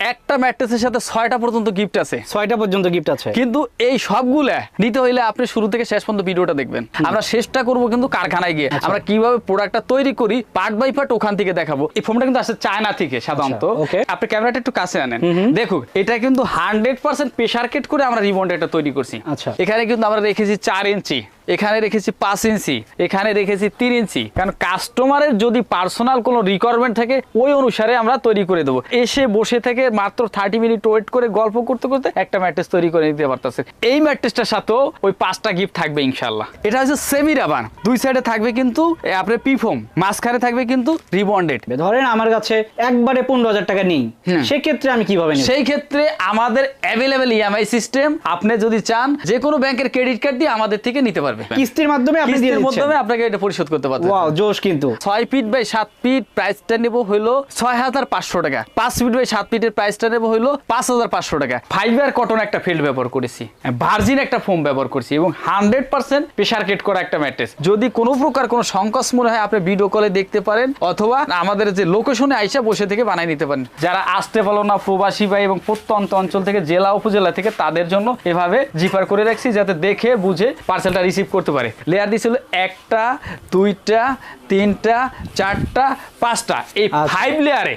একটা ম্যাট্রেসের সাথে ছয়টা পর্যন্ত গিফট আছে। ছয়টা পর্যন্ত গিফট আছে। কিন্তু এই সবগুলা নিতে হইলে আপনি শুরু থেকে শেষ পর্যন্ত ভিডিওটা দেখবেন। আমরা শেষটা করব কিন্তু কারখানায় গিয়ে। আচ্ছা। আমরা কীভাবে প্রোডাক্টটা তৈরি করি পার্ট বাই পার্ট ওখান থেকে দেখাবো। এই ফোনটা কিন্তু আসছে চায়না থেকে সাধারণত। আচ্ছা, আপনি ক্যামেরাটা একটু কাছে আনেন। দেখুন এটা কিন্তু হান্ড্রেড পার্সেন্ট প্রেশার কেট করে আমরা রিবন্ড এটা তৈরি করছি। আচ্ছা। এখানে কিন্তু আমরা রেখেছি চার ইঞ্চি এখানে রেখেছি পাঁচ ইঞ্চি এখানে রেখেছি তিন ইঞ্চি। কারণ কাস্টমারের যদি পার্সোনাল কোনো রিকোয়ারমেন্ট থাকে ওই অনুসারে আমরা তৈরি করে দেবো। এসে বসে থেকে মাত্র থার্টি মিনিট ওয়েট করে গল্প করতে করতে একটা ম্যাট্রেস তৈরি করে নিতে পারতেছে। এই ম্যাট্রেসটার সাথেও ওই পাঁচটা গিফট থাকবে ইনশাল্লাহ এটা হচ্ছে সেমি রাবার দুই সাইডে থাকবে কিন্তু আপনার পিফোম মাঝখানে থাকবে কিন্তু রিবন্ডেড ধরেন আমার কাছে একবারে পনেরো হাজার টাকা নেই। সেক্ষেত্রে আমি কীভাবে সেই ক্ষেত্রে আমাদের অ্যাভেলেবেল ইএমআই সিস্টেম আপনি যদি চান যে কোনো ব্যাংকের ক্রেডিট কার্ড দিয়ে আমাদের থেকে নিতে পারবেন। কিস্তির মাধ্যমে আপনি দিয়ে দিচ্ছেন। মাধ্যমে আপনাকে এটা পরিশোধ করতে পারবেন ওয়াও জোশ কিন্তু। ছয় ফিট বাই সাত ফিট প্রাইসটা নেব হাজার পাঁচশো টাকা। পাঁচ ফিট বাই সাত ফিটের প্রাইসটা নেব হাজার পাঁচশো টাকা। ফাইবার কটন একটা ফিল্ড ব্যবহার করেছি ভার্জিন একটা ফোম ব্যবহার করছি এবং হান্ড্রেড পার্সেন্ট প্রেশার কেট করা একটা ম্যাট্রেস যদি কোনো প্রকার কোনো সংকোচ মনে হয় আপনি ভিডিও কলে দেখতে পারেন অথবা আমাদের যে লোকেশনে আইসা বসে থেকে বানাই নিতে পারেন। যারা আসতে পারল না প্রবাসী ভাই এবং প্রত্যন্ত অঞ্চল থেকে জেলা উপজেলা থেকে তাদের জন্য এভাবে জিপার করে রাখছি যাতে দেখে বুঝে পার্সেলটা রিসিভ করতে পারে। লেয়ার দিয়েছিল একটা দুইটা তিনটা চারটা পাঁচটা এই আচ্ছা। ফাইভ লেয়ারে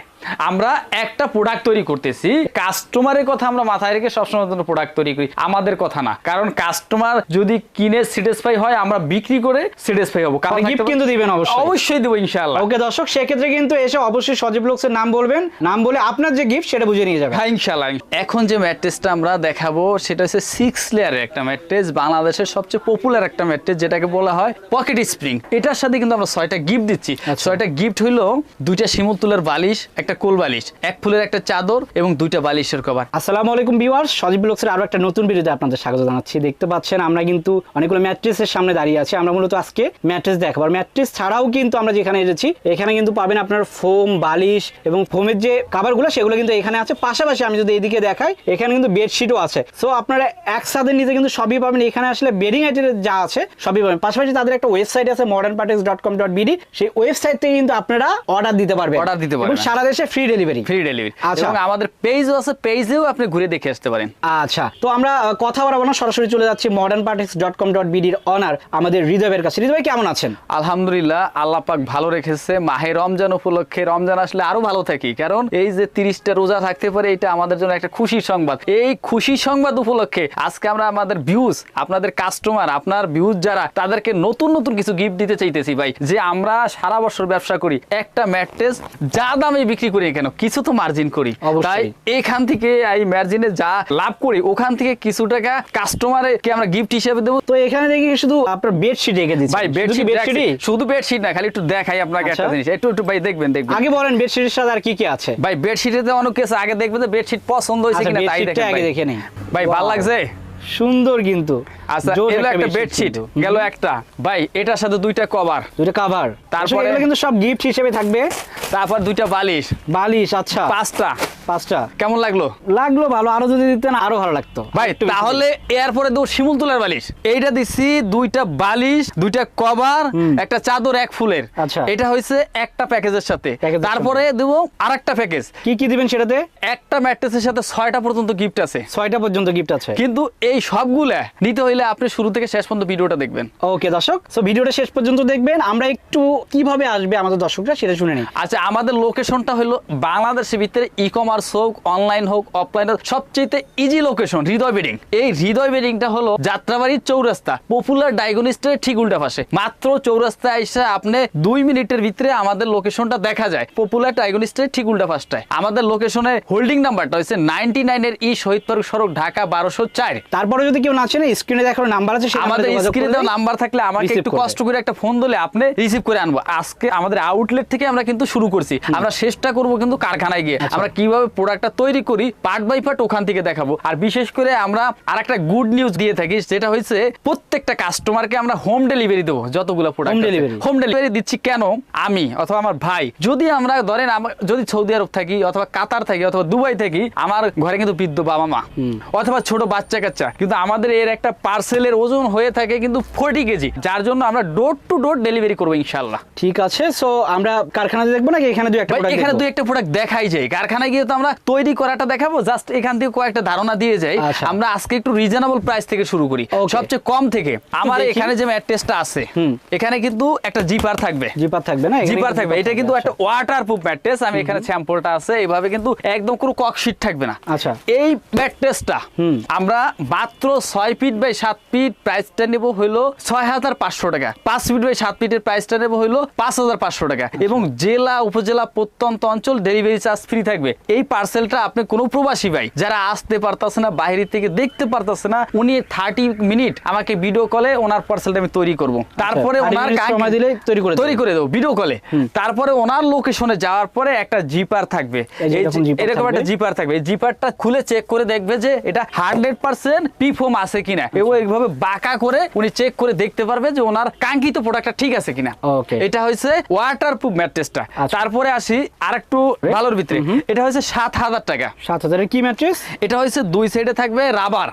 আমরা একটা প্রোডাক্ট তৈরি করতেছি। কাস্টমারের কথা আমরা মাথায় রেখে সবসময় জন্য প্রোডাক্ট তৈরি করি আমাদের কথা না। কারণ কাস্টমার যদি কিনে স্যাটিসফাই হয় আমরা বিক্রি করে স্যাটিসফাই হব। কারণ গিফট কিন্তু দিবেন অবশ্যই। অবশ্যই দেবো ইনশাআল্লাহ। ওকে দর্শক সেক্ষেত্রে কিন্তু এসে অবশ্যই সজীব লোকস নাম বলবেন। নাম বলে আপনার যে গিফট সেটা বুঝে নিয়ে যাবেন। হ্যাঁ ইনশাল্লাহ এখন যে ম্যাট্রেসটা আমরা দেখাবো সেটা হচ্ছে সিক্স লেয়ারের একটা ম্যাট্রেস বাংলাদেশের সবচেয়ে পপুলার একটা ম্যাট্রেস যেটাকে বলা হয় পকেট স্প্রিং এটার সাথে কিন্তু আমরা ছয়টা গিফট দিচ্ছি। আচ্ছা। ছয়টা গিফট হইল দুইটা শিমুল তুলের বালিশ, একটা কোল বালিশ, এক ফুলের একটা চাদর এবং দুইটা বালিশের কভার। আসসালামু আলাইকুম ভিউয়ার্স, সজীব ব্লগসের আরও একটা নতুন ভিডিওতে আপনাদের স্বাগত জানাচ্ছি। দেখতে পাচ্ছেন, আমরা কিন্তু অনেকগুলো ম্যাট্রেসের সামনে দাঁড়িয়ে আছি। আমরা মূলত আজকে ম্যাট্রেস দেখাবো। আর ম্যাট্রেস ছাড়াও কিন্তু আমরা যেখানে এসেছি, এখানে কিন্তু পাবেন আপনার ফোম, বালিশ এবং ফোমের যে কাভারগুলো, সেগুলো কিন্তু এখানে আছে। পাশাপাশি আমি যদি এদিকে দেখাই, এখানে কিন্তু বেডশিটও আছে। সো আপনারা একসাথে নিতে কিন্তু সবই পাবেন। এখানে আসলে বেডিং আইটেমের যা আছে, সবই পাবেন। পাশাপাশি তাদের একটা ওয়েবসাইট আছে modern parties dot com dot BD সেই ওয়েবসাইট থেকে কিন্তু আপনারা অর্ডার দিতে পারবেন। Order দিতে পারবেন। সারা দেশে ফ্রি ডেলিভারি ফ্রি ডেলিভারি আচ্ছা। আমাদের পেজও আছে পেজেও আপনি ঘুরে দেখে আসতে পারেন। আচ্ছা। তো আমরা কথা বাড়াবো না সরাসরি চলে যাচ্ছি modern parties dot com dot বিডির অনার আমাদের হৃদয়ের কাছে। হৃদয় কেমন আছেন? আলহামদুলিল্লাহ আল্লাহ পাক ভালো রেখেছে। মাহে রমজান উপলক্ষে রমজান আসলে আরও ভালো থাকি। কারণ এই যে তিরিশটা রোজা থাকতে পারে এটা আমাদের জন্য একটা খুশির সংবাদ। এই খুশি সংবাদ উপলক্ষে আজকে আমরা আমাদের ভিউজ আপনাদের কাস্টমার আপনার ভিউজ যারা তাদেরকে নতুন নতুন কিছু গিফট দিতে চাইতেছি ভাই। যে আমরা সারা বছর ব্যবসা করি একটা ম্যাট্রেস যা দামে বিক্রি করি কেন? কিছু তো মার্জিন করি। তাই এখান থেকে এই মার্জিনে যা লাভ করি ওখান থেকে কিছু টাকা কাস্টমারে কি আমরা গিফট হিসেবে দেবো? তো এখানে দেখি শুধু আপনার বেডশিট রেখে দিচ্ছি ভাই বেডশিট বেডশিটই শুধু বেডশিট না খালি একটু দেখাই আপনাকে আচ্ছা। একটা জিনিস। একটু একটু ভাই দেখবেন দেখবেন। আগে বলেন বেডশিটের সাথে আর কি কি আছে? ভাই বেডশিটেতে অনেক কিছু আগে দেখবেন যে বেডশিট পছন্দ হয়েছে আচ্ছা, কিনা তাই দেখেন। ভাই। ভালো লাগছে? সুন্দর কিন্তু। আচ্ছা এগুলো একটা বেডশিট। গেল একটা। ভাই এটার সাথে দুইটা কভার। দুইটা কভার তারপরে তারপরে- এগুলো কিন্তু সব গিফট হিসেবে থাকবে। তারপর দুইটা বালিশ। বালিশ আচ্ছা। পাঁচটা। পাঁচটা। কেমন লাগল? লাগল ভালো আরও যদি দিতেন আরও ভালো লাগতো। ভাই তাহলে এরপরে দেবো শিমুল তুলার বালিশ। এইটা দিচ্ছি দুইটা বালিশ দুইটা কভার একটা চাদর এক ফুলের। আচ্ছা। এটা হয়েছে একটা প্যাকেজের সাথে। তারপরে দেবো আরেকটা প্যাকেজ। কি কি দিবেন সেটাতে? একটা ম্যাট্রেসের সাথে ছয়টা পর্যন্ত গিফট আছে। ছয়টা পর্যন্ত গিফট আছে। কিন্তু এই সবগুলা নিতে হইলে আপনি শুরু থেকে শেষ পর্যন্ত ভিডিওটা দেখবেন। ওকে দর্শক সো ভিডিওটা শেষ পর্যন্ত দেখবেন। আমরা একটু কীভাবে আসবে আমাদের দর্শকরা সেটা শুনে নিই। আচ্ছা আমাদের লোকেশনটা হলো বাংলাদেশের ভিতরে ই কমার্স হোক অনলাইন হোক অফলাইন হোক সবচেয়ে ইজি লোকেশন হৃদয় বেডিং এই হৃদয় বেডিংটা হলো যাত্রাবাড়ির চৌরাস্তা পপুলার ডায়াগনিস্টের ঠিক উল্টা পাশে। মাত্র চৌরাস্তায় এসে আপনি দুই মিনিটের ভিতরে আমাদের লোকেশনটা দেখা যায় পপুলার ডায়াগনিস্টের ঠিক উল্টা পাশটায়। আমাদের লোকেশনের হোল্ডিং নাম্বারটা হচ্ছে নাইনটি নাইনের ই শহীদ পার্ক সড়ক ঢাকা বারোশো চার। তারপরে যদি কেউ না চেনে স্ক্রিনে দেখার নাম্বার আছে আমাদের স্ক্রিনে দেওয়া নাম্বার থাকলে আমাকে একটু কষ্ট করে একটা ফোন দিলে আপনি রিসিভ করে আনব। আজকে আমাদের আউটলেট থেকে আমরা কিন্তু শুরু করছি। আমরা শেষটা করব কিন্তু কারখানায় গিয়ে। আচ্ছা। আমরা কীভাবে প্রোডাক্টটা তৈরি করি পার্ট বাই পার্ট ওখান থেকে দেখাবো। আর বিশেষ করে আমরা আর একটা গুড নিউজ দিয়ে থাকি যেটা হয়েছে প্রত্যেকটা কাস্টমারকে আমরা হোম ডেলিভারি দেবো যতগুলো product Home delivery? Home delivery দিচ্ছি কেন? আমি অথবা আমার ভাই। যদি আমরা ধরেন যদি সৌদি আরব থাকি অথবা কাতার থাকি অথবা দুবাই থাকি আমার ঘরে কিন্তু বৃদ্ধ বাবা মা। অথবা ছোট বাচ্চা কাচ্চা। কিন্তু আমাদের এর একটা পার্সেলের ওজন হয়ে থাকে কিন্তু ফোর্টি কেজি। যার জন্য আমরা ডোর টু ডোর ডেলিভারি করব ইনশাল্লাহ ঠিক আছে সো আমরা কারখানাতে দেখব নাকি এখানে দুই একটা এখানে? দুই একটা প্রোডাক্ট দেখাই যায়। কারখানায় গিয়ে যেহেতু আমরা তৈরি করাটা দেখাবো। জাস্ট এখান থেকে কয়েকটা ধারণা দিয়ে যাই। আচ্ছা। আমরা আজকে একটু রিজনেবল প্রাইস থেকে শুরু করি। সবচেয়ে কম থেকে। আমার এখানে যে ম্যাট্রেসটা আছে এখানে কিন্তু একটা জিপার থাকবে। জিপার থাকবে না? জিপার থাকবে। এটা কিন্তু। একটা ওয়াটার প্রুফ ম্যাট্রেস আমি এখানে স্যাম্পলটা আছে। এইভাবে কিন্তু একদম কোনো ককশিট থাকবে না। আচ্ছা। এই ম্যাট্রেসটা আমরা মাত্র ছয় ফিট বাই সাত ফিট প্রাইসটা নেব হইল ছয় হাজার পাঁচশো টাকা। পাঁচ ফিট বাই সাত ফিটের প্রাইসটা নেব হইল পাঁচ হাজার পাঁচশো টাকা। আচ্ছা। এবং জেলা উপজেলা প্রত্যন্ত অঞ্চল ডেলিভারি চার্জ ফ্রি থাকবে। এই পার্সেলটা আপনি কোনো প্রবাসী ভাই যারা আসতে পারতাছে না বাইরে থেকে দেখতে পারতাছে না উনি থার্টি মিনিট আমাকে ভিডিও কলে ওনার পার্সেলটা আমি তৈরি করব। তারপরে ওনার সময় দিলে তৈরি করে তৈরি করে দেবো ভিডিও কলে তারপরে ওনার লোকেশনে যাওয়ার পরে একটা জিপার থাকবে। এই এই এরকম একটা জিপার থাকবে। এই জিপারটা খুলে চেক করে দেখবে যে এটা হান্ড্রেড পার্সেন্ট পিফোম আছে কিনা। এবং এইভাবে বাঁকা করে উনি চেক করে দেখতে পারবে যে ওনার কাঙ্ক্ষিত প্রোডাক্টটা ঠিক আছে কিনা। এটা হচ্ছে ওয়াটার প্রুফ ম্যাট্রেসটা আচ্ছা। তারপরে আসি আর একটু ভালোর ভিতরে। এটা হচ্ছে সাত হাজার টাকা। সাত হাজারের কি ম্যাট্রেস এটা হচ্ছে দুই সাইডে থাকবে রাবার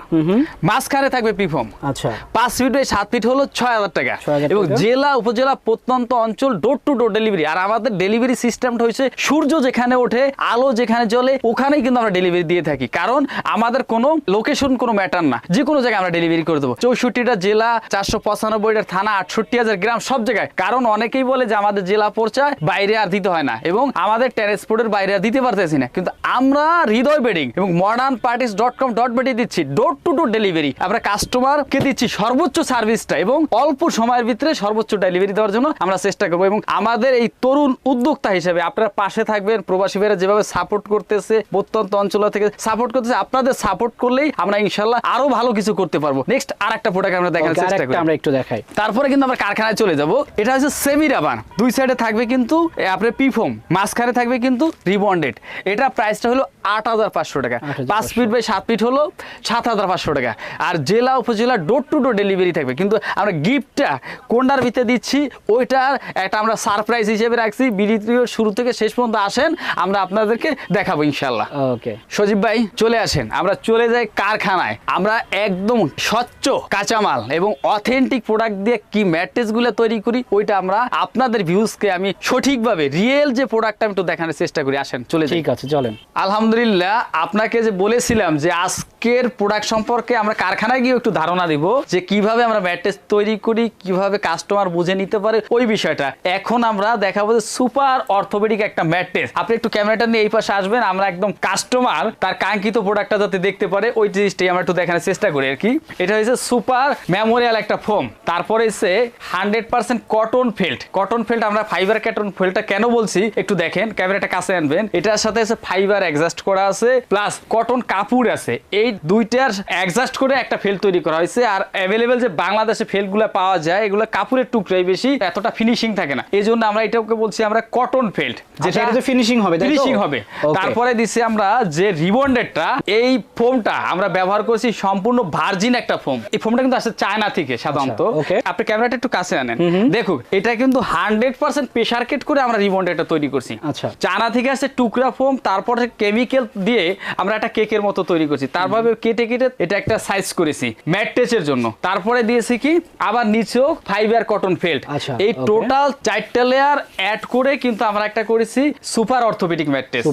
মাঝখানে থাকবে পিফোম আচ্ছা। পাঁচ ফিট বাই সাত ফিট হলো ছয় হাজার টাকা। এবং জেলা উপজেলা প্রত্যন্ত অঞ্চল ডোর টু ডোর ডেলিভারি আর আমাদের ডেলিভারি সিস্টেমটা হচ্ছে সূর্য যেখানে ওঠে আলো যেখানে জ্বলে ওখানেই কিন্তু আমরা ডেলিভারি দিয়ে থাকি। কারণ আমাদের কোনো লোকেশন কোনো ম্যাটার না। যে কোনো জায়গায় আমরা ডেলিভারি করে দেবো। চৌষট্টিটা জেলা চারশো পঁচানব্বইটা থানা আটষট্টি হাজার গ্রাম সব জায়গায়। কারণ অনেকেই বলে যে আমাদের জেলা পর্যায়ে বাইরে আর দিতে হয় না। এবং আমাদের ট্রান্সপোর্টের বাইরে আর দিতে পারতেছি না। কিন্তু আমরা হৃদয় বেডিং এবং modern parties dot com dot BD দিচ্ছি ডোর টু ডোর ডেলিভারি আমরা কাস্টমারকে দিচ্ছি সর্বোচ্চ সার্ভিসটা এবং অল্প সময়ের ভিতরে সর্বোচ্চ ডেলিভারি দেওয়ার জন্য আমরা চেষ্টা করব এবং আমাদের এই তরুণ উদ্যোক্তা হিসেবে আপনারা পাশে থাকবেন প্রবাসী ভাইরা যেভাবে সাপোর্ট করতেছে প্রত্যন্ত অঞ্চল থেকে সাপোর্ট করতেছে আপনাদের সাপোর্ট করলেই আমরা ইনশাল্লাহ আরও ভালো কিছু করতে পারব। নেক্সট আর একটা প্রোডাক্ট আমরা দেখার চেষ্টা করি। আমরা একটু দেখাই। তারপরে কিন্তু আমরা কারখানায় চলে যাব। এটা হচ্ছে সেমি রাবার দুই সাইডে থাকবে কিন্তু আপনার পিফোম মাঝখানে থাকবে কিন্তু রিবন্ডেড এটা প্রাইসটা হলো আট হাজার পাঁচশো টাকা। 8,500 পাঁচ ফিট বাই সাত ফিট হলো সাত হাজার পাঁচশো টাকা। আর জেলা উপজেলা ডোর টু ডোর ডেলিভারি থাকবে। কিন্তু আমরা গিফটটা কোনটার ভিতরে দিচ্ছি ওইটার একটা আমরা সারপ্রাইজ হিসেবে রাখছি। ভিডিওর শুরু থেকে শেষ পর্যন্ত আসেন আমরা আপনাদেরকে দেখাবো ইনশাল্লাহ ওকে সজীব ভাই চলে আসেন। আমরা চলে যাই কারখানায়। আমরা একদম স্বচ্ছ কাঁচামাল এবং অথেন্টিক প্রোডাক্ট দিয়ে কি ম্যাট্রেসগুলো তৈরি করি ওইটা আমরা আপনাদের ভিউজকে আমি সঠিকভাবে রিয়েল যে প্রোডাক্টটা আমি একটু দেখানোর চেষ্টা করি। আসেন চলে ঠিক আছে চলেন আলহামদুলিল্লাহ, আপনাকে যে বলেছিলাম যে আজকের প্রোডাক্ট সম্পর্কে আমরা কারখানায় গিয়ে একটু ধারণা দিব যে কীভাবে আমরা ম্যাট্রেস তৈরি করি, কীভাবে কাস্টমার বুঝে নিতে পারে ওই বিষয়টা। এখন আমরা দেখাবো যে সুপার অর্থোপেডিক একটা ম্যাট্রেস আপনি একটু ক্যামেরাটা নিয়ে এই পাশে আসবেন, আমরা একদম কাস্টমার তার কাঙ্ক্ষিত প্রোডাক্টটা যাতে দেখতে পারে, ওই জিনিসটাই আমরা একটু দেখানোর চেষ্টা করি আর কি। এটা হচ্ছে সুপার মেমোরিয়াল একটা ফোম তারপরে হচ্ছে hundred percent cotton felt cotton felt আমরা ফাইবার কটন ফেল্টটা কেন বলছি, একটু দেখেন, ক্যামেরাটা কাছে আনবেন। এটার সাথে আছে ফাইবার অ্যাডজাস্ট করা আছে প্লাস কটন কাপড় আছে। এই দুইটার অ্যাডজাস্ট করে একটা ফেল্ট তৈরি করা হয়েছে আর অ্যাভেলেবেল যে বাংলাদেশে ফেল্টগুলো পাওয়া যায় এগুলো কাপড়ের টুকরাই বেশি এতটা ফিনিশিং থাকে না। এই জন্য আমরা এটাকে বলছি আমরা কটন ফেল্ট আচ্ছা, এটাতে finishing হবে, ফিনিশিং হবে। তারপরে দিচ্ছি আমরা যে রিবন্ডেডটা এই ফোমটা আমরা ব্যবহার করছি সম্পূর্ণ ভার্জিন একটা ফোম এই ফোমটা কিন্তু আসছে চায়না থেকে সাধারণত। আচ্ছা, আপনি ক্যামেরাটা একটু কাছে আনেন। দেখুন এটা কিন্তু হান্ড্রেড পার্সেন্ট প্রেশার কেট করে আমরা রিবন্ডেডটা তৈরি করছি। আচ্ছা। চায়না থেকে আসছে টুকরা ফোম তারপরে কেমিক্যাল দিয়ে আমরা একটা কেকের মতো তৈরি করছি। তারপরে কেটে কেটে এটা একটা সাইজ করেছি ম্যাট্রেসের জন্য। তারপরে দিয়েছি কি? আবার নিচেও ফাইবার কটন ফেল্ট এই টোটাল চারটা লেয়ার অ্যাড করে কিন্তু আমরা একটা করেছি সুপার অর্থোপেডিক ম্যাট্রেস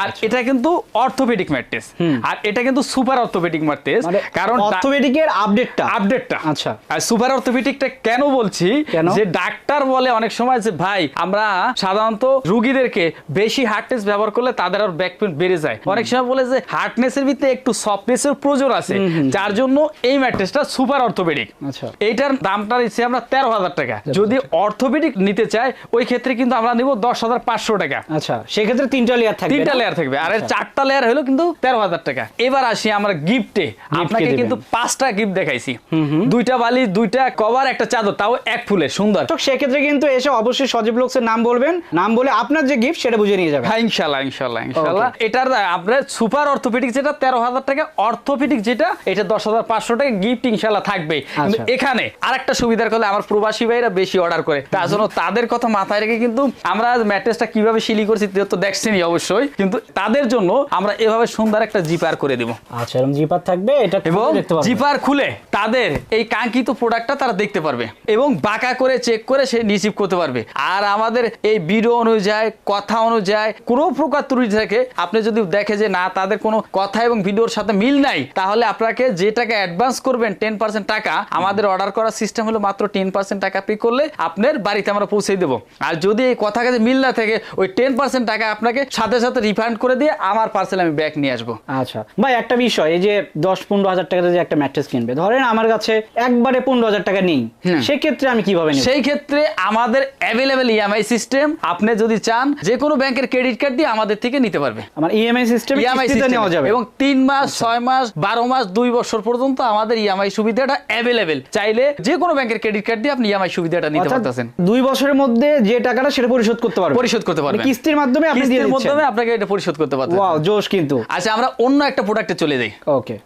আর। এটা কিন্তু অর্থোপেডিক ম্যাট্রেস আর এটা কিন্তু সুপার অর্থোপেডিক ম্যাট্রেস কারণ অর্থোপেডিকের আপডেটটা আপডেটটা আচ্ছা। আর সুপার অর্থোপেডিকটা কেন বলছি? যে ডাক্তার বলে অনেক সময় যে ভাই আমরা সাধারণত রুগীদেরকে বেশি হার্ডনেস ব্যবহার করলে তাদের আর ব্যাক পেন বেড়ে যায়। অনেক সময় বলে যে হার্ডনেসের ভিতরে একটু সফটনেসের প্রয়োজন আছে। যার জন্য এই ম্যাট্রেসটা সুপার অর্থোপেডিক আচ্ছা। এইটার দামটা নিচ্ছে আমরা তেরো হাজার টাকা। যদি অর্থোপেডিক নিতে চাই ওই ক্ষেত্রে কিন্তু আমরা নিব দশ হাজার পাঁচশো টাকা। আচ্ছা সেক্ষেত্রে তিনটা লেয়ার থাকবে তিনটা লেয়ার থাকবে। আর এর আচ্ছা। চারটা লেয়ার হলো কিন্তু তেরো হাজার টাকা। এবার আসি আমরা গিফটে আপনাকে কিন্তু পাঁচটা গিফট দেখাইছি। দুইটা বালি দুইটা কভার একটা চাদর তাও এক ফুলে সুন্দর। তো সেক্ষেত্রে কিন্তু এসে অবশ্যই সজীব লোকসের নাম বলবেন। নাম বলে আপনার যে গিফট সেটা বুঝে নিয়ে যাবেন। হ্যাঁ ইনশাল্লাহ ইনশাল্লাহ ইনশাল্লাহ এটার আপনার সুপার অর্থোপেডিক যেটা তেরো হাজার টাকা অর্থোপেডিক যেটা এটা দশ হাজার পাঁচশো টাকা গিফট ইনশাল্লাহ থাকবে কিন্তু আচ্ছা। এখানে আরেকটা সুবিধার করলে আমার প্রবাসী ভাইরা বেশি অর্ডার করে। তার জন্য তাদের কথা মাথায় রেখে কিন্তু আমরা ম্যাট্রেসটা কীভাবে সিলি করছি তো দেখছেনই অবশ্যই। কিন্তু তাদের জন্য আমরা এভাবে সুন্দর একটা জিপার করে দিব। আচ্ছা এরকম জিপার থাকবে এটা এবং জিপার খুলে তাদের এই কাঙ্ক্ষিত প্রোডাক্টটা তারা দেখতে পারবে এবং বাঁকা করে চেক করে সে রিসিভ করতে পারবে। আর আমাদের এই ভিডিও অনুযায়ী কথা অনুযায়ী কোনো প্রকার ত্রুটি দেখে আপনি যদি দেখে যে না তাদের কোনো কথা এবং ভিডিওর সাথে মিল নাই তাহলে আপনাকে যে টাকা অ্যাডভান্স করবেন টেন পার্সেন্ট টাকা আমাদের অর্ডার করার সিস্টেম হলো মাত্র টেন পার্সেন্ট টাকা পে করলে আপনার বাড়িতে আমরা পৌঁছে দেবো। আর যদি এই কথা কাছে মিল না থাকে ওই টেন পার্সেন্ট টাকা আপনাকে সাথে সাথে রিফান্ড করে দিয়ে আমার পার্সেল আমি ব্যাক নিয়ে আসব। আচ্ছা ভাই একটা বিষয় এই যে দশ পনেরো হাজার টাকাতে যে একটা ম্যাট্রেস কিনবে ধরেন আমার কাছে একবারে পনেরো হাজার টাকা নেই সেক্ষেত্রে আমি কীভাবে সেই ক্ষেত্রে আমাদের অ্যাভেলেবেল ইএমআই সিস্টেম আপনি যদি চান যে কোনো ব্যাংকের ক্রেডিট কার্ড দিয়ে আমাদের থেকে নিতে পারবে। আমার ইএমআই সিস্টেম ইএমআই নেওয়া যাবে। এবং তিন মাস ছয় মাস বারো মাস দুই বছর পর্যন্ত আমাদের ইএমআই সুবিধাটা অ্যাভেলেবেল চাইলে যে কোনো ব্যাংকের ক্রেডিট কার্ড দিয়ে আপনি ইএমআই সুবিধাটা নিতে পারতেছেন। দুই বছরের মধ্যে যে টাকাটা সেটা পরিশোধ করতে পারবে। পরিশোধ করতে পারবেন মানে কিস্তির মাধ্যমে আপনি দিয়ে কিস্তির দিচ্ছেন। মাধ্যমে আপনাকে এটা পরিশোধ করতে পারবেন ওয়াও জোশ কিন্তু। আচ্ছা আমরা অন্য একটা প্রোডাক্টে চলে যাই। ওকে।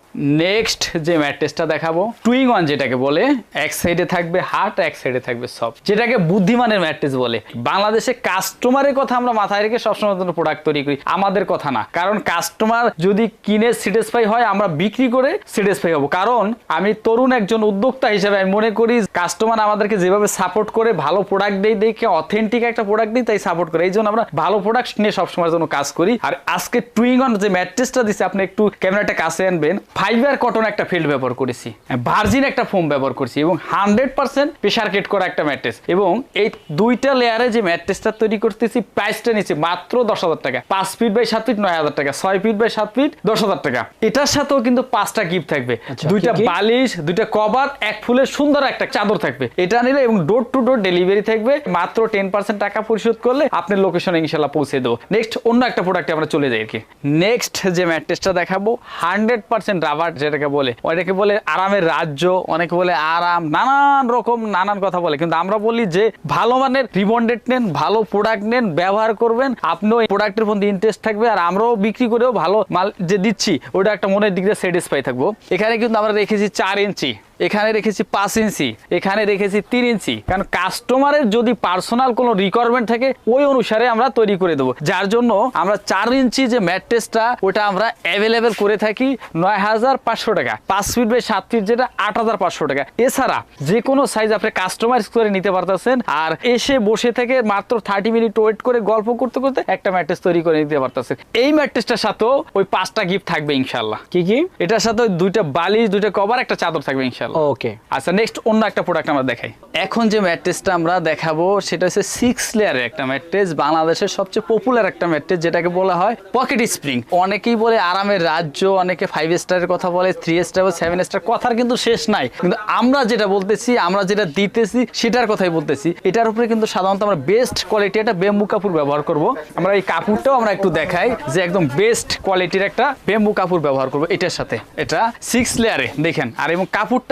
নেক্সট যে ম্যাট্রেসটা দেখাবো টুইং ওয়ান যেটাকে বলে এক সাইডে থাকবে হার্ট এক সাইডে থাকবে সফট যেটাকে বুদ্ধিমানের ম্যাট্রেস বলে। বাংলাদেশে কাস্টমারের কথা আমরা মাথায় রেখে সবসময় জন্য প্রোডাক্ট তৈরি করি। আমাদের কথা না। কারণ কাস্টমার যদি কিনে স্যাটিসফাই হয়, আমরা বিক্রি করে স্যাটিসফাই হব। কারণ আমি তরুণ একজন উদ্যোক্তা হিসেবে আমি মনে করি কাস্টমার আমাদেরকে যেভাবে সাপোর্ট করে, ভালো প্রোডাক্ট দেই দেখে অথেন্টিক একটা প্রোডাক্ট দিই তাই সাপোর্ট করে। এই জন্য আমরা ভালো প্রোডাক্ট নিয়ে সবসময়ের জন্য কাজ করি। আর আজকে টুইং অন যে ম্যাট্রেসটা দিচ্ছে আপনি একটু ক্যামেরাটা কাছে আনবেন। ফাইবার কটন একটা ফিল্ড ব্যবহার করেছি। ভার্জিন একটা ফোম ব্যবহার করছি এবং হান্ড্রেড পার্সেন্ট প্রেশার কেট করা একটা ম্যাট্রেস এবং এই দুইটা লেয়ারে যে ম্যাট্রেসটা তৈরি করতেছি প্রাইসটা নিচ্ছে মাত্র দশ হাজার টাকা। পাঁচ ফিট বাই সাত ফিট নয় হাজার টাকা। ছয় ফিট বাই সাত ফিট দশ হাজার টাকা। এটার সাথেও কিন্তু পাঁচটা গিফট থাকবে। আচ্ছা, দুইটা? বালিশ দুইটা কভার এক ফুলের সুন্দর একটা চাদর থাকবে। এটা নিলে এবং ডোর টু ডোর ডেলিভারি থাকবে। মাত্র টেন পার্সেন্ট টাকা পরিশোধ করলে আপনার লোকেশনে ইনশাল্লাহ পৌঁছে দেবো। নেক্সট অন্য একটা প্রোডাক্টে আমরা চলে যাই আর কি। নেক্সট যে ম্যাট্রেসটা দেখাবো হান্ড্রেড পার্সেন্ট রাবার যেটাকে বলে। অনেকে বলে আরামের রাজ্য অনেকে বলে আরাম নানান রকম নানান কথা বলে। কিন্তু আমরা বলি যে ভালো মানের রিবন্ডেড নেন ভালো প্রোডাক্ট নেন ব্যবহার করবেন। আপনিও এই প্রোডাক্টের প্রতি ইন্টারেস্ট থাকবে আর আমরাও বিক্রি করেও ভালো মাল যে দিচ্ছি, ওটা একটা মনের দিক দিয়ে স্যাটিসফাই থাকব। এখানে কিন্তু আমরা রেখেছি চার ইঞ্চি। এখানে রেখেছি পাঁচ ইঞ্চি এখানে রেখেছি তিন ইঞ্চি। কারণ কাস্টমারের যদি পার্সোনাল কোনো রিকোয়ারমেন্ট থাকে ওই অনুসারে আমরা তৈরি করে দেবো। যার জন্য আমরা চার ইঞ্চি যে ম্যাট্রেসটা ওটা আমরা অ্যাভেলেবেল করে থাকি নয় হাজার পাঁচশো টাকা। পাঁচ ফিট বাই সাত ফিট যেটা আট হাজার পাঁচশো টাকা। এছাড়া যে কোনো সাইজ আপনি কাস্টমাইজ করে নিতে পারতেছেন আর এসে বসে থেকে মাত্র থার্টি মিনিট ওয়েট করে গল্প করতে করতে একটা ম্যাট্রেস তৈরি করে নিতে পারতেছেন। এই ম্যাট্রেসটার সাথেও ওই পাঁচটা গিফট থাকবে ইনশাল্লাহ কি কি? এটার সাথে দুইটা বালিশ দুইটা কভার একটা চাদর থাকবে ইনশাল্লাহ ওকে আচ্ছা নেক্সট অন্য একটা প্রোডাক্ট আমরা দেখাই। এখন যে ম্যাট্রেসটা আমরা দেখাবো, সেটা হচ্ছে সিক্স লেয়ারের একটা ম্যাট্রেস বাংলাদেশের সবচেয়ে পপুলার একটা ম্যাট্রেস যেটাকে বলা হয় পকেট স্প্রিং অনেকেই বলে আরামের রাজ্য, অনেকে ফাইভ স্টারের কথা বলে থ্রি স্টার বা সেভেন স্টার কথার কিন্তু শেষ নাই। কিন্তু আমরা যেটা বলতেছি, আমরা যেটা দিতেছি, সেটার কথাই বলতেছি। এটার উপরে কিন্তু সাধারণত আমরা বেস্ট কোয়ালিটি একটা বেম্বু কাপড় ব্যবহার করব। আমরা এই কাপড়টাও আমরা একটু দেখাই যে একদম বেস্ট কোয়ালিটির একটা বেম্বু কাপড় ব্যবহার করব এটার সাথে। এটা সিক্স লেয়ারে দেখেন। আর এবং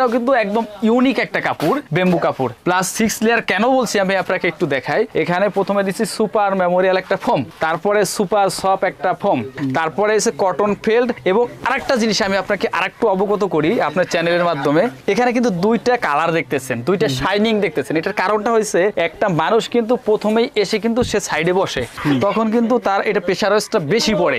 কাপড়টাও কিন্তু একদম ইউনিক একটা কাপড় বেম্বু কাপড়। প্লাস সিক্স লেয়ার কেন বলছি আমি আপনাকে একটু দেখাই? এখানে প্রথমে দিচ্ছি সুপার মেমোরিয়াল একটা ফোম তারপরে সুপার সফট একটা ফোম তারপরে এসে কটন ফেল্ড এবং আরেকটা জিনিস আমি আপনাকে আরেকটু অবগত করি আপনার চ্যানেলের মাধ্যমে। এখানে কিন্তু দুইটা কালার দেখতেছেন দুইটা শাইনিং দেখতেছেন। এটার কারণটা হয়েছে একটা মানুষ কিন্তু প্রথমেই এসে কিন্তু সে সাইডে বসে তখন কিন্তু তার এটা প্রেশারাইজটা বেশি পড়ে।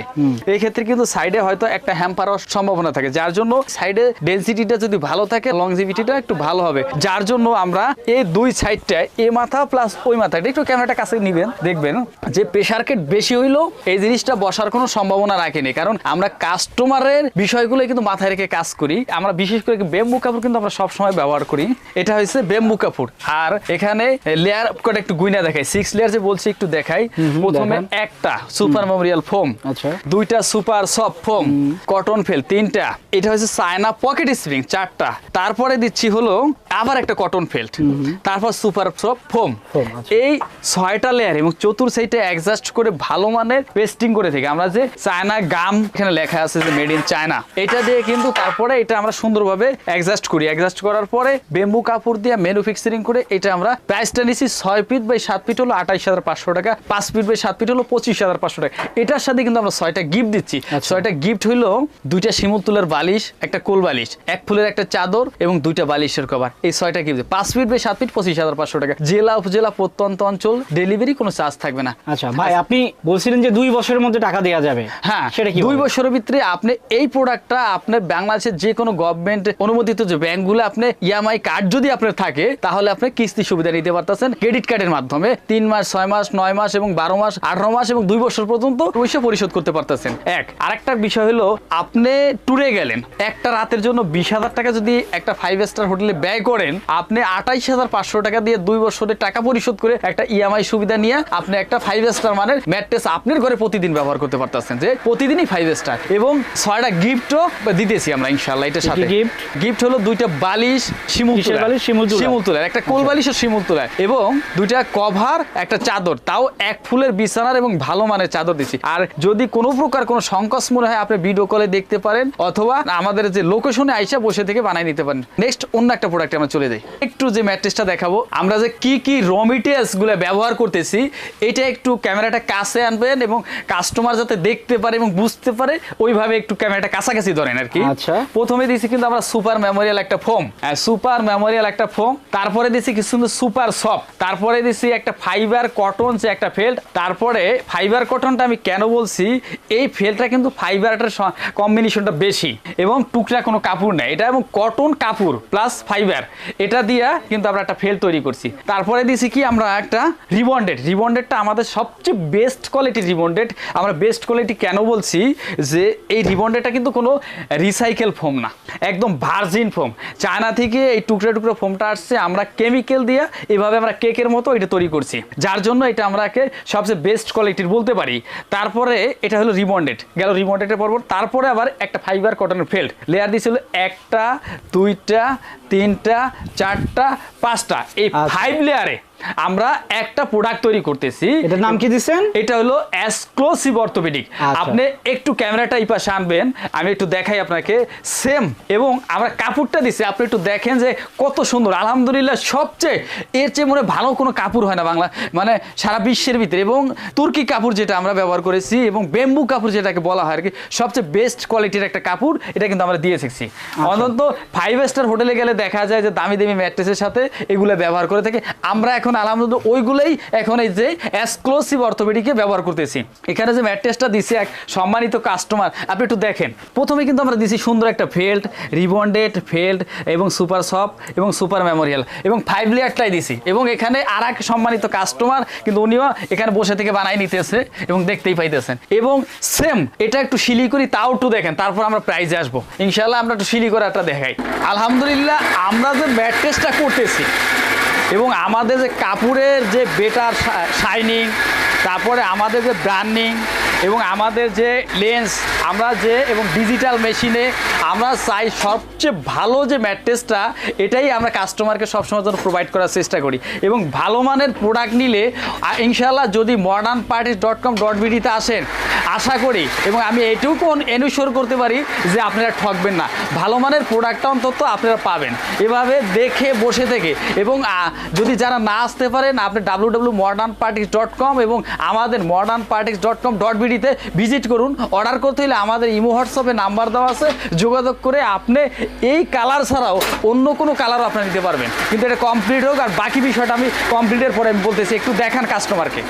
এই ক্ষেত্রে কিন্তু সাইডে হয়তো একটা হ্যাম্পার হওয়ার সম্ভাবনা থাকে যার জন্য সাইডে ডেন্সিটিটা যদি ভালো থাকে লংজিভিটিটা একটু ভালো হবে। যার জন্য আমরা এই দুই সাইডটা এ মাথা প্লাস ওই মাথাটা একটু ক্যামেরাটা কাছে নিবেন দেখবেন যে প্রেশার কেট বেশি হইলেও এই জিনিসটা বসার কোনো সম্ভাবনা রাখেনি। কারণ আমরা কাস্টমারের বিষয়গুলো কিন্তু মাথায় রেখে কাজ করি। আমরা বিশেষ করে বেম্বু কাপড় কিন্তু আমরা সবসময় ব্যবহার করি। এটা হচ্ছে বেম্বু কাপড়। আর এখানে লেয়ার করে একটু গুইনা দেখাই। সিক্স লেয়ার যে বলছি একটু দেখাই। প্রথমে একটা সুপার মেমোরিয়াল ফোম আচ্ছা। দুইটা super soft foam cotton felt তিনটা। এটা হচ্ছে চায়না পকেট স্প্রিং চারটা। তারপরে দিচ্ছি হলো আবার একটা কটন ফেল্ট তারপর সুপার সফট ফোম আচ্ছা। এই ছয়টা লেয়ার এবং চতুর সাইডে অ্যাডজাস্ট করে ভালো মানের পেস্টিং করে থেকে। আমরা যে চায়না গাম এখানে লেখা আছে যে মেড ইন চায়না এটা দিয়ে কিন্তু তারপরে এটা আমরা সুন্দরভাবে অ্যাডজাস্ট করি। অ্যাডজাস্ট করার পরে বেম্বু কাপড় দিয়ে ম্যানুফ্যাকচারিং করে এটা আমরা প্রাইসটা নিচ্ছি ছয় ফিট বাই সাত ফিট হলো আঠাইশ হাজার পাঁচশো টাকা পাঁচ ফিট বাই সাত ফিট হলো পঁচিশ হাজার পাঁচশো টাকা। এটার সাথে কিন্তু আমরা ছয়টা গিফট দিচ্ছি। ছয়টা গিফট হইল দুইটা শিমুল তুলের বালিশ একটা কোল বালিশ এক ফুলের একটা চাদর এবং দুইটা বালিশের কভার। এই ছয়টা গিফট পাঁচ ফিট বাই সাত ফিট পঁচিশ হাজার পাঁচশো টাকা। জেলা উপজেলা প্রত্যন্ত অঞ্চল ডেলিভারি কোনো চার্জ থাকবে না। আচ্ছা ভাই আপনি বলছিলেন যে দুই বছরের মধ্যে টাকা দেওয়া যাবে। হ্যাঁ সেটা কি দুই? বছরের ভিতরে আপনি এই প্রোডাক্টটা আপনার বাংলাদেশের যে কোনো গভর্নমেন্ট অনুমোদিত যে ব্যাংকগুলো আপনি ইএমআই কার্ড যদি আপনার থাকে তাহলে আপনি কিস্তি সুবিধা নিতে পারতেছেন ক্রেডিট কার্ডের মাধ্যমে। তিন মাস ছয় মাস নয় মাস এবং বারো মাস আঠারো মাস এবং দুই বছর পর্যন্ত পয়সা পরিশোধ করতে পারতেছেন। এক আরেকটা বিষয় হলো আপনি ট্যুরে গেলেন একটা রাতের জন্য বিশ হাজার টাকা যদি একটা ফাইভ স্টার হোটেলে ব্যয় করেন আপনি আঠাইশ হাজার পাঁচশো টাকা দিয়ে দুই বছরের টাকা পরিশোধ করে একটা ইএমআই সুবিধা নিয়ে আপনি একটা ফাইভ স্টার মানের ম্যাট্রেস আপনার ঘরে প্রতিদিন ব্যবহার করতে পারতেছেন যে প্রতিদিনই ফাইভ স্টার এবং ছয়টা গিফটও দিতেছি আমরা ইনশাল্লাহ এটার সাথে। gift? গিফট হলো দুইটা বালিশ শিমুল কিসের বালিশ? শিমুল শিমুল তুলার একটা কোল বালিশ ও শিমুল তুলার এবং দুইটা কভার একটা চাদর। তাও এক ফুলের বিছানার এবং ভালো মানের চাদর দিছি। আর যদি কোনো প্রকার কোনো সংকোচ মনে হয় আপনি ভিডিও কলে দেখতে পারেন অথবা আমাদের যে লোকেশনে আইসা বসে থেকে বানাই নিতে পারেন নেক্সট অন্য একটা প্রোডাক্টে আমরা চলে যাই। একটু যে ম্যাট্রেসটা দেখাবো আমরা যে কি কি র মেটেরিয়ালসগুলো ব্যবহার করতেছি এটা একটু ক্যামেরাটা কাছে আনবেন এবং কাস্টমার যাতে দেখতে পারে এবং বুঝতে পারে ওইভাবে একটু ক্যামেরাটা কাছাকাছি ধরেন আর কি। আচ্ছা। প্রথমে দিয়েছি কিন্তু আমরা সুপার মেমোরিয়াল একটা ফোম সুপার মেমোরিয়াল একটা ফোম তারপরে দিয়েছি কিছু সুন্দর সুপার সফট তারপরে দিয়েছি একটা ফাইবার কটন যে একটা ফেল্ট তারপরে ফাইবার কটনটা আমি কেন বলছি এই ফেলটা কিন্তু ফাইবারটার কম্বিনেশনটা বেশি। এবং টুকরা কোনো কাপড় নেই। এটা এবং কটন কাপড় প্লাস ফাইবার এটা দিয়া কিন্তু আমরা একটা ফেল তৈরি করছি। তারপরে দিয়েছি কি আমরা একটা রিবন্ডেড রিবন্ডেডটা আমাদের সবচেয়ে বেস্ট কোয়ালিটি রিবন্ডেড আমরা বেস্ট কোয়ালিটি কেন বলছি? যে এই রিবন্ডেডটা কিন্তু কোনো রিসাইকেল ফোম না। একদম ভার্জিন ফোম চায়না থেকে এই টুকরো টুকরো ফোমটা আসছে, আমরা কেমিক্যাল দিয়ে এভাবে আমরা কেকের মতো এটা তৈরি করছি। যার জন্য এটা আমরাকে সবচেয়ে বেস্ট কোয়ালিটির বলতে পারি। তারপরে এটা হলো রিবন্ডেড গেল রিবন্ডেডের পর্ব তারপরে আবার একটা ফাইবার কটনের ফেল্ট লেয়ার দিয়েছিল একটা দুইটা তিনটা চারটা পাঁচটা এই আচ্ছা। ফাইভ লেয়ারে আমরা একটা প্রোডাক্ট তৈরি করতেছি। এটার নাম কি দিচ্ছেন এটা হলো এক্সক্লুসিভ অর্থোপেডিক আচ্ছা। আপনি একটু ক্যামেরাটা এই পাশে আনবেন আমি একটু দেখাই আপনাকে। সেম এবং আমরা কাপড়টা দিছি আপনি একটু দেখেন যে কত সুন্দর। আলহামদুলিল্লাহ সবচেয়ে এর চেয়ে মনে ভালো কোনো কাপড় হয় না বাংলা মানে সারা বিশ্বের ভিতরে। এবং তুর্কি কাপড় যেটা আমরা ব্যবহার করেছি এবং বেম্বু কাপড় যেটাকে বলা হয় আর কি সবচেয়ে বেস্ট কোয়ালিটির একটা কাপড় এটা কিন্তু আমরা দিয়ে শিখছি অন্তত ফাইভ স্টার হোটেলে গেলে দেখা যায় যে দামি দামি ম্যাট্রেসের সাথে এগুলো ব্যবহার করে থাকে। আমরা এখন আলহামদুলিল্লাহ ওইগুলোই এখন এই যে এক্সক্লুসিভ অর্থোপেডিকে ব্যবহার করতেছি। এখানে যে ম্যাট্রেসটা দিছি এক সম্মানিত কাস্টমার আপনি একটু দেখেন। প্রথমে কিন্তু আমরা দিছি সুন্দর একটা ফেল্ট রিবন্ডেড ফেল্ট এবং সুপার সফট এবং সুপার মেমোরিয়াল এবং ফাইভ লেয়ারটাই দিছি। এবং এখানে আর এক সম্মানিত কাস্টমার কিন্তু উনিও এখানে বসে থেকে বানাই নিতেছে এবং দেখতেই পাইতেছেন। এবং সেম এটা একটু শিলি করি, তাও একটু দেখেন, তারপর আমরা প্রাইজে আসব। ইনশাল্লাহ আমরা একটু শিলি করে একটা দেখাই। আলহামদুলিল্লাহ আমরা যে ম্যাট্রেসটা করতেছি এবং আমাদের যে কাপড়ের যে বেটার শাইনিং তারপরে আমাদের যে ব্র্যান্ডিং এবং আমাদের যে লেন্স আমরা যে এবং ডিজিটাল মেশিনে আমরা চাই সবচেয়ে ভালো যে ম্যাট্রেসটা এটাই আমরা কাস্টমারকে সবসময় জন্য প্রোভাইড করার চেষ্টা করি। এবং ভালো মানের প্রোডাক্ট নিলে ইনশাল্লাহ যদি modern parties dot com dot বিডিতে আসেন, আশা করি, এবং আমি এটুকু এনুসর করতে পারি যে আপনারা ঠকবেন না। ভালো মানের প্রোডাক্টটা অন্তত আপনারা পাবেন। এভাবে দেখে, বসে থেকে, এবং যদি যারা না আসতে পারেন, আপনি W W modern parties dot com এবং আমাদের modern parties dot com dot বিডিতে visit করুন। অর্ডার করতে হলে আমাদের ইমো হোয়াটসঅ্যাপে নাম্বার দেওয়া আছে। যোগাযোগ করে আপনি এই কালার ছাড়াও অন্য কোনো কালারও আপনি নিতে পারবেন। কিন্তু এটা কমপ্লিট হোক আর বাকি বিষয়টা আমি কমপ্লিটের পরে আমি বলতেছি, একটু দেখান কাস্টমারকে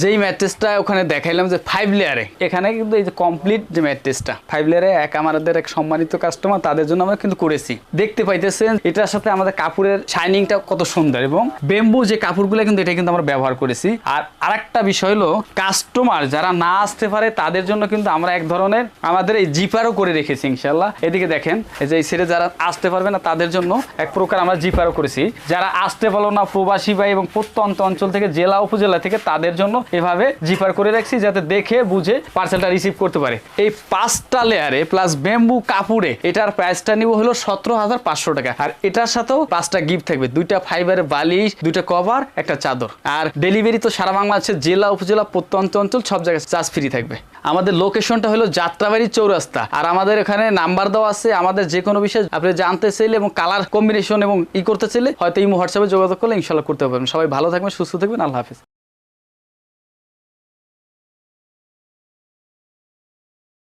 যেই ম্যাট্রেসটা ওখানে দেখাইলাম যে ফাইভ লেয়ারে এখানে কিন্তু এই যে কমপ্লিট যে ম্যাট্রেসটা ফাইভ লেয়ারে এক আমাদের এক সম্মানিত কাস্টমার তাদের জন্য আমরা কিন্তু করেছি। দেখতে পাইতেছেন, এটার সাথে আমাদের কাপড়ের শাইনিংটা কত সুন্দর এবং বেম্বু যে কাপড়গুলো কিন্তু এটা কিন্তু আমরা ব্যবহার করেছি। আর আরেকটা বিষয় হলো কাস্টমার যারা না আসতে পারে, তাদের জন্য কিন্তু আমরা এক ধরনের আমাদের এই জিপারও করে রেখেছি ইনশাল্লাহ এদিকে দেখেন যে এই সেরে যারা আসতে পারবে না, তাদের জন্য এক প্রকার আমরা জিপারও করেছি। যারা আসতে পারল না, প্রবাসী ভাই এবং প্রত্যন্ত অঞ্চল থেকে, জেলা, উপজেলা থেকে, তাদের জন্য এভাবে জিপার করে রাখছি যাতে দেখে, বুঝে পার্সেলটা রিসিভ করতে পারে। এই পাঁচটা লেয়ারে প্লাস বেম্বু কাপড়ে এটার প্রাইসটা নিব হলো সতেরো হাজার পাঁচশো টাকা। আর এটার সাথেও পাঁচটা গিফট থাকবে। দুইটা ফাইবারের বালিশ, দুইটা কভার একটা চাদর। আর ডেলিভারি তো সারা বাংলাদেশের জেলা, উপজেলা, প্রত্যন্ত অঞ্চল সব জায়গায় চার্জ ফ্রি থাকবে। আমাদের লোকেশনটা হলো যাত্রাবাড়ি চৌরাস্তা। আর আমাদের এখানে নাম্বার দেওয়া আছে আমাদের যে কোনো বিষয়ে আপনি জানতে চাইলে এবং কালার কম্বিনেশন এবং ই করতে চাইলে হয়তো ইমো, হোয়াটসঅ্যাপে যোগাযোগ করলে ইনশাল্লাহ করতে পারবেন। সবাই ভালো থাকবেন, সুস্থ থাকবেন, আল্লাহ হাফিজ।